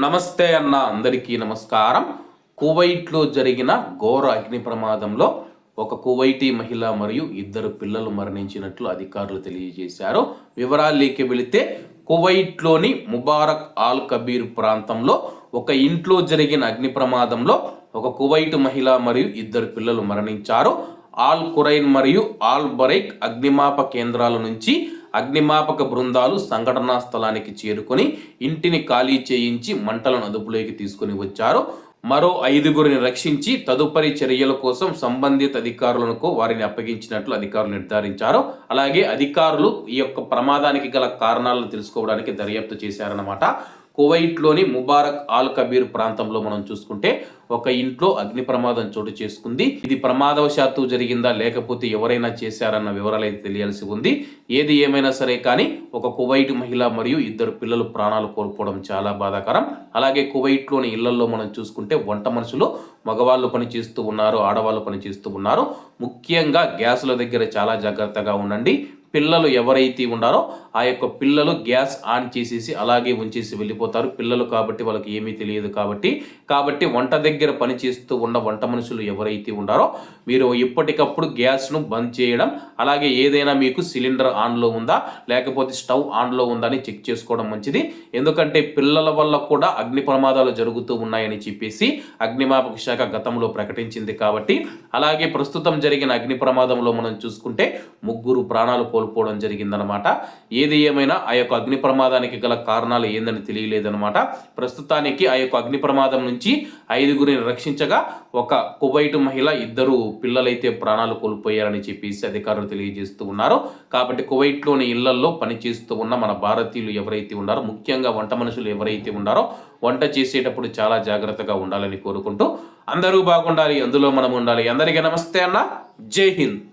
నమస్తే అన్న అందరికీ నమస్కారం. కువైట్లో జరిగిన ఘోర అగ్ని ప్రమాదంలో ఒక కువైటీ మహిళ మరియు ఇద్దరు పిల్లలు మరణించినట్లు అధికారులు తెలియజేశారు. వివరాల్లోకి వెళితే కువైట్లోని ముబారక్ ఆల్ కబీర్ ప్రాంతంలో ఒక ఇంట్లో జరిగిన అగ్ని ప్రమాదంలో ఒక కువైట్ మహిళ మరియు ఇద్దరు పిల్లలు మరణించారు. ఆల్ కురైన్ మరియు ఆల్ బరైక్ అగ్నిమాప కేంద్రాల నుంచి అగ్నిమాపక బృందాలు సంఘటనా స్థలానికి చేరుకొని ఇంటిని ఖాళీ చేయించి మంటలను అదుపులోకి తీసుకుని వచ్చారు. మరో ఐదుగురిని రక్షించి తదుపరి చర్యల కోసం సంబంధిత అధికారులకు వారిని అప్పగించినట్లు అధికారులు నిర్ధారించారు. అలాగే అధికారులు ఈ యొక్క ప్రమాదానికి గల కారణాలను తెలుసుకోవడానికి దర్యాప్తు చేశారన్నమాట. కువైట్లోని ముబారక్ ఆల్ కబీర్ ప్రాంతంలో మనం చూసుకుంటే ఒక ఇంట్లో అగ్ని ప్రమాదం చోటు చేసుకుంది. ఇది ప్రమాదవశాత్తు జరిగిందా లేకపోతే ఎవరైనా చేశారన్న వివరాలు అయితే తెలియాల్సి ఉంది. ఏది ఏమైనా సరే కానీ ఒక కువైట్ మహిళ మరియు ఇద్దరు పిల్లలు ప్రాణాలు కోల్పోవడం చాలా బాధాకరం. అలాగే కువైట్లోని ఇళ్ళలో మనం చూసుకుంటే వంట మనుషులు మగవాళ్ళు పనిచేస్తూ ఉన్నారు ఆడవాళ్ళు పనిచేస్తూ ఉన్నారు. ముఖ్యంగా గ్యాసుల దగ్గర చాలా జాగ్రత్తగా ఉండండి. పిల్లలు ఎవరైతే ఉన్నారో ఆ యొక్క పిల్లలు గ్యాస్ ఆన్ చేసేసి అలాగే ఉంచేసి వెళ్ళిపోతారు. పిల్లలు కాబట్టి వాళ్ళకి ఏమీ తెలియదు కాబట్టి. కాబట్టి వంట దగ్గర పనిచేస్తూ ఉన్న వంట మనుషులు ఎవరైతే ఉన్నారో మీరు ఎప్పటికప్పుడు గ్యాస్ను బంద్ చేయడం అలాగే ఏదైనా మీకు సిలిండర్ ఆన్లో ఉందా లేకపోతే స్టవ్ ఆన్లో ఉందా అని చెక్ చేసుకోవడం మంచిది. ఎందుకంటే పిల్లల వల్ల కూడా అగ్ని ప్రమాదాలు జరుగుతూ ఉన్నాయని చెప్పేసి అగ్నిమాపక శాఖ గతంలో ప్రకటించింది కాబట్టి. అలాగే ప్రస్తుతం జరిగిన అగ్ని ప్రమాదంలో మనం చూసుకుంటే ముగ్గురు ప్రాణాలు కోల్పోవడం జరిగిందనమాట ఏది ఏమైనా ఆ యొక్క అగ్ని ప్రమాదానికి గల కారణాలు ఏందని తెలియలేదనమాట ప్రస్తుతానికి ఆ యొక్క అగ్ని ప్రమాదం నుంచి ఐదుగురిని రక్షించగా ఒక కువైట్ మహిళ ఇద్దరు పిల్లలైతే ప్రాణాలు కోల్పోయారని చెప్పేసి అధికారులు తెలియజేస్తూ ఉన్నారు. కాబట్టి కువైట్లోని ఇళ్ళల్లో పనిచేస్తూ ఉన్న మన భారతీయులు ఎవరైతే ఉన్నారో ముఖ్యంగా వంట మనుషులు ఎవరైతే ఉన్నారో వంట చేసేటప్పుడు చాలా జాగ్రత్తగా ఉండాలని కోరుకుంటూ అందరూ బాగుండాలి అందులో మనం ఉండాలి. అందరికీ నమస్తే అన్న. జై హింద్.